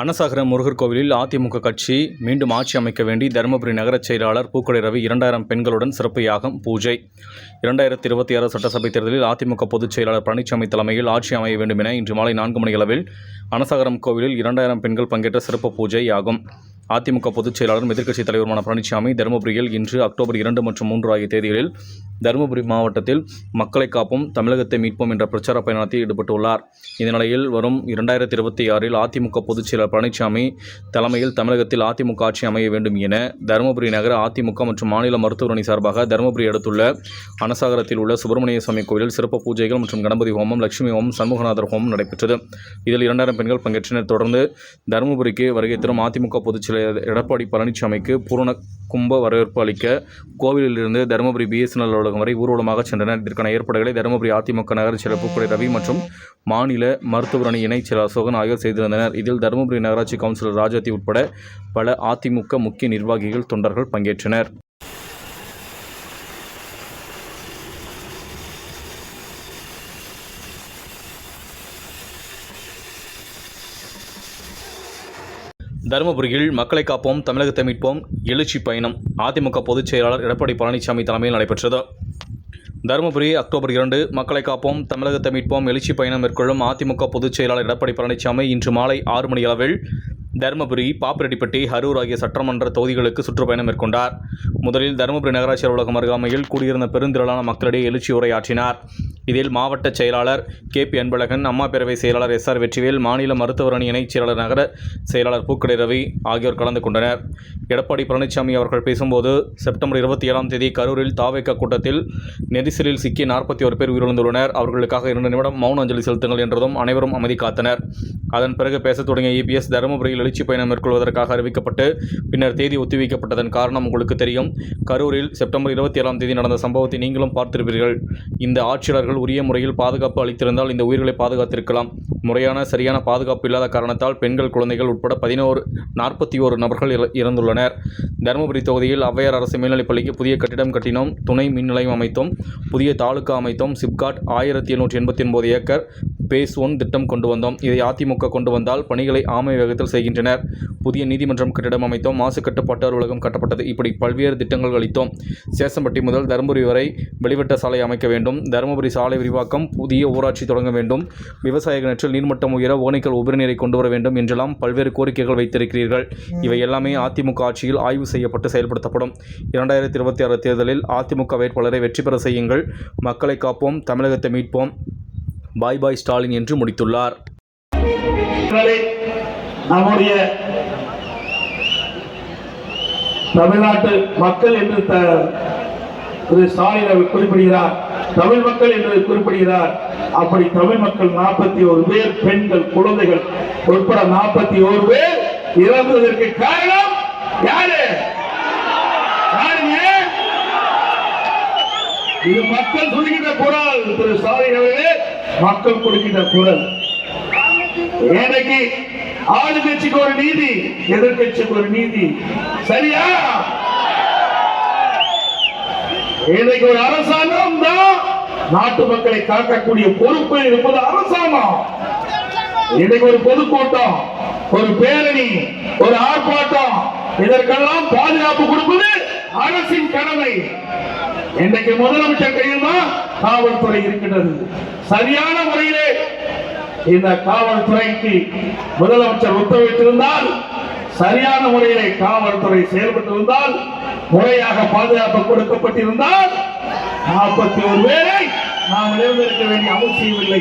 அன்னசாகரம் முருகர் கோவிலில் அதிமுக கட்சி மீண்டும் ஆட்சி அமைக்க வேண்டி தருமபுரி நகரச் செயலாளர் பூக்கொடை ரவி இரண்டாயிரம் பெண்களுடன் சிறப்பு யாகம் பூஜை. இரண்டாயிரத்தி இருபத்தி ஆறு சட்டசபை தேர்தலில் அதிமுக பொதுச் செயலாளர் பழனிசாமி தலைமையில் ஆட்சி அமைய வேண்டும் என இன்று மாலை நான்கு மணி அளவில் அன்னசாகரம் கோவிலில் இரண்டாயிரம் பெண்கள் பங்கேற்ற சிறப்பு பூஜை யாகும். அதிமுக பொதுச் செயலாளரும் எதிர்க்கட்சித் தலைவருமான பழனிசாமி தருமபுரியில் இன்று அக்டோபர் இரண்டு மற்றும் மூன்று ஆகிய தேதிகளில் தருமபுரி மாவட்டத்தில் மக்களை காப்போம் தமிழகத்தை மீட்போம் என்ற பிரச்சார பயணத்தில் ஈடுபட்டுள்ளார். இந்த நிலையில் வரும் இரண்டாயிரத்தி இருபத்தி ஆறில் அதிமுக பொதுச் செயலர் பழனிசாமி தலைமையில் தமிழகத்தில் அதிமுக ஆட்சி அமைய வேண்டும் என தருமபுரி நகர அதிமுக மற்றும் மாநில மருத்துவமனை சார்பாக தருமபுரி அடுத்துள்ள அனசாகரத்தில் உள்ள சுப்பிரமணிய சுவாமி கோயிலில் சிறப்பு பூஜைகள் மற்றும் கணபதி ஹோமம் லட்சுமி ஹோமம் சண்முகநாதர் ஹோமம் நடைபெற்றது. இதில் இரண்டாயிரம் பெண்கள் பங்கேற்றனர். தொடர்ந்து தருமபுரிக்கு வருகை தரும் அதிமுக பொதுச் செயலர் எடப்பாடி பழனிசாமிக்கு பூரண கும்ப வரவேற்பு அளிக்க கோவிலிலிருந்து தருமபுரி பிஎஸ்என்எல் அலுவலகம் வரை ஊர்வலமாக சென்றனர். இதற்கான ஏற்பாடுகளை தருமபுரி அதிமுக நகர செயலர் பூக்குறை ரவி மற்றும் மாநில மருத்துவர் அணி இணைச் செயலர் அசோகன் ஆகியோர் செய்திருந்தனர். இதில் தருமபுரி நகராட்சி கவுன்சிலர் ராஜாத்தி உட்பட பல அதிமுக முக்கிய நிர்வாகிகள் தொண்டர்கள் பங்கேற்றனர். தருமபுரியில் மக்களை காப்போம் தமிழகத்தை மீட்போம் எழுச்சி பயணம். அதிமுக பொதுச் செயலாளர் எடப்பாடி பழனிசாமி தலைமையில் நடைபெற்றது. தருமபுரி அக்டோபர் இரண்டு மக்களை காப்போம் தமிழகத்தை மீட்போம் எழுச்சி பயணம் மேற்கொள்ளும் அதிமுக பொதுச் செயலாளர் எடப்பாடி பழனிசாமி இன்று மாலை ஆறு மணி அளவில் தருமபுரி பாப்பிரெட்டிப்பட்டி அரூர் ஆகிய சட்டமன்ற தொகுதிகளுக்கு சுற்றுப்பயணம் மேற்கொண்டார். முதலில் தருமபுரி நகராட்சி அலுவலகம் அருகாமையில் கூடியிருந்த பெருந்திரளான மக்களிடையே எழுச்சி உரையாற்றினார். இதில் மாவட்ட செயலாளர் கே பி அன்பழகன் அம்மா பேரவை செயலாளர் எஸ் ஆர் வெற்றிவேல் மாநில மருத்துவர் அணி இணைச் செயலாளர் நகர செயலாளர் பூக்கடை ரவி ஆகியோர் கலந்து கொண்டனர். எடப்பாடி பழனிசாமி அவர்கள் பேசும்போது செப்டம்பர் இருபத்தி ஏழாம் தேதி கரூரில் தாவேக்க கூட்டத்தில் நெரிசலில் சிக்கி நாற்பத்தி ஒரு பேர் உயிரிழந்துள்ளனர். அவர்களுக்காக இரண்டு நிமிடம் மௌன அஞ்சலி செலுத்துங்கள் என்றதும் அனைவரும் அமைதி காத்தனர். அதன் பிறகு பேசத் தொடங்கிய இபிஎஸ் தருமபுரியில் எழுச்சி பயணம் மேற்கொள்வதற்காக அறிவிக்கப்பட்டு பின்னர் தேதி ஒத்திவைக்கப்பட்டதன் காரணம் உங்களுக்கு தெரியும். கரூரில் செப்டம்பர் இருபத்தி ஏழாம் தேதி நடந்த சம்பவத்தை நீங்களும் பார்த்திருப்பீர்கள். இந்த ஆட்சியாளர்கள் உரிய முறையில் பாதுகாப்பு அளித்திருந்தால் இந்த உயிர்களை பாதுகாத்திருக்கலாம். முறையான சரியான பாதுகாப்பு இல்லாத காரணத்தால் பெண்கள் குழந்தைகள் உட்பட பதினோரு நாற்பத்தி ஓரு நபர்கள் இற- இறந்துள்ளனர். தருமபுரி தொகுதியில் ஔவையார் அரசு மேல்நிலைப்பள்ளிக்கு புதிய கட்டிடம் கட்டினோம். துணை மின் நிலையம் அமைத்தோம். புதிய தாலுக்கா அமைத்தோம். சிப்காட் ஆயிரத்தி எழுநூற்றி எண்பத்தி ஒன்பது ஏக்கர் பேஸ் ஒன் திட்டம் கொண்டு வந்தோம். இதை அதிமுக கொண்டு வந்தால் பணிகளை ஆமை வேகத்தில் செய்கின்றனர். புதிய நீதிமன்றம் கட்டிடம் அமைத்தோம். மாசு கட்டுப்பாட்டு அலுவலகம் கட்டப்பட்டது. இப்படி பல்வேறு திட்டங்கள் அளித்தோம். சேசம்பட்டி முதல் தருமபுரி வரை வெளிவட்ட சாலை அமைக்க வேண்டும். தருமபுரி சாலை விரிவாக்கம் புதிய ஊராட்சி தொடங்க வேண்டும். விவசாய கிணற்றில் நீர்மட்டம் உயர ஓனைக்கல் உபரிநீரை கொண்டு வர வேண்டும் என்றெல்லாம் பல்வேறு கோரிக்கைகள் வைத்திருக்கிறீர்கள். இவை எல்லாமே அதிமுக ஆட்சியில் ஆய்வு செய்யப்பட்டு செயல்படுத்தப்படும். இரண்டாயிரத்தி இருபத்தி ஆறு தேர்தலில் அதிமுக வேட்பாளரை வெற்றி பெற செய்யுங்கள். மக்களை காப்போம். தமிழகத்தை மீட்போம். பாய் பாய் ஸ்டாலின் என்று முடித்துள்ளார். நம்முடைய தமிழ்நாட்டு மக்கள் என்று திரு ஸ்டாலின் குறிப்பிடுகிறார். தமிழ் மக்கள் என்று குறிப்பிடுகிறார். அப்படி தமிழ் மக்கள் நாற்பத்தி ஒரு பேர் பெண்கள் குழந்தைகள் உட்பட நாற்பத்தி ஒரு பேர் இறந்ததற்கு காரணம் யாரு? இது மக்கள் சொல்லுகின்ற குரல் திரு ஸ்டாலின் அவர்கள். மக்கள் கொடுக்கின்ற குரல். எனக்கு ஆளுங்கட்சிக்கு ஒரு நீதி எதிர்கட்சிக்கு ஒரு நீதி. சரியா? ஏழைக்கு ஒரு அரசாங்கம் தான் நாட்டு மக்களை காக்கக்கூடிய பொறுப்பு இருப்பது அரசாங்கம். இன்னைக்கு ஒரு பொதுக்கூட்டம் ஒரு பேரணி ஒரு ஆர்ப்பாட்டம் இதற்கெல்லாம் பாதுகாப்பு கொடுப்பது அரசின் கடமை இன்றைக்கு முதலமைச்சர் கையில் தான் காவல்துறை இருக்கின்றது. சரியான முறையிலே இந்த காவல்துறைக்கு முதலமைச்சர் உத்தரவிட்டிருந்தால் சரியான முறையிலே காவல்துறை செயல்பட்டிருந்தால் முறையாக பாதுகாப்பு கொடுக்கப்பட்டிருந்தால் நாற்பத்தி ஒரு பேரை நாம் இழந்திருக்க வேண்டிய அவசியம் இல்லை